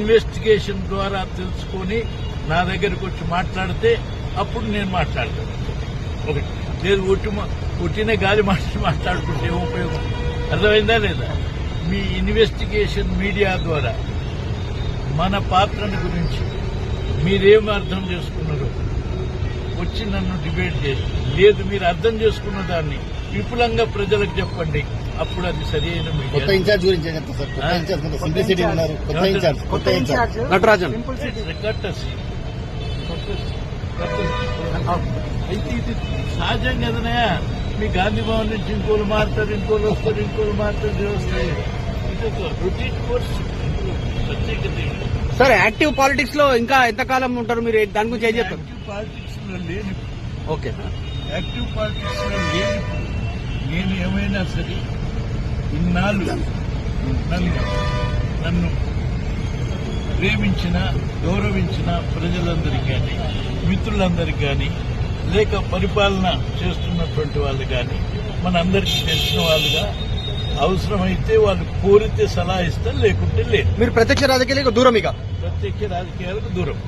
Investigation ద్వారా తెలుసుకొని నా దగ్గరకు వచ్చి మాట్లాడితే అప్పుడు నేను మాట్లాడతాను. ఒకటి. లేదు ఒట్టి ఒట్టిన గాలి మాట మాట్లాడుకుంటే ఏం ఉపయోగం? అర్థమైందా లేదా? మీ ఇన్వెస్టిగేషన్ మీడియా ద్వారా మన పాత్రను గురించి మీరేం అర్థం చేసుకున్నారు? వచ్చి నన్ను డిబేట్ చేసి లేదు మీరు అర్థం చేసుకున్న దాన్ని విపులంగా ప్రజలకు చెప్పండి. అప్పుడు అది సరి అయిన కొత్త ఇన్ఛార్జ్ గురించి నటరాజన్. అయితే ఇది సహజం కదనయా మీ గాంధీ భవన్ నుంచి ఇంకోళ్ళు మారుతారు ఇంకోళ్ళు వస్తారు ఇంకోళ్ళు మారుతారు ఇది వస్తాయి ఇది ఒక రొటీన్ కోర్స్ ప్రత్యేకత. సార్ యాక్టివ్ పాలిటిక్స్లో ఇంకా ఎంతకాలం ఉంటారు మీరు? దాని గురించి ఏం చెప్తారు? యాక్టివ్ పాలిటిక్స్లో లేని ఓకే. యాక్టివ్ పాలిటిక్స్లో లేని నేను ఏమైనా సరే ఇన్నాళ్ళు నన్ను ప్రేమించిన గౌరవించిన ప్రజలందరికీ కానీ మిత్రులందరికీ కానీ లేక పరిపాలన చేస్తున్నటువంటి వాళ్ళు కానీ మనందరికీ తెలిసిన వాళ్ళుగా అవసరమైతే వాళ్ళు కోరితే సలహా ఇస్తారు లేకుంటే లేదు. మీరు ప్రత్యక్ష రాజకీయాలకు దూరం ఇక. ప్రత్యేక రాజకీయాలకు దూరం.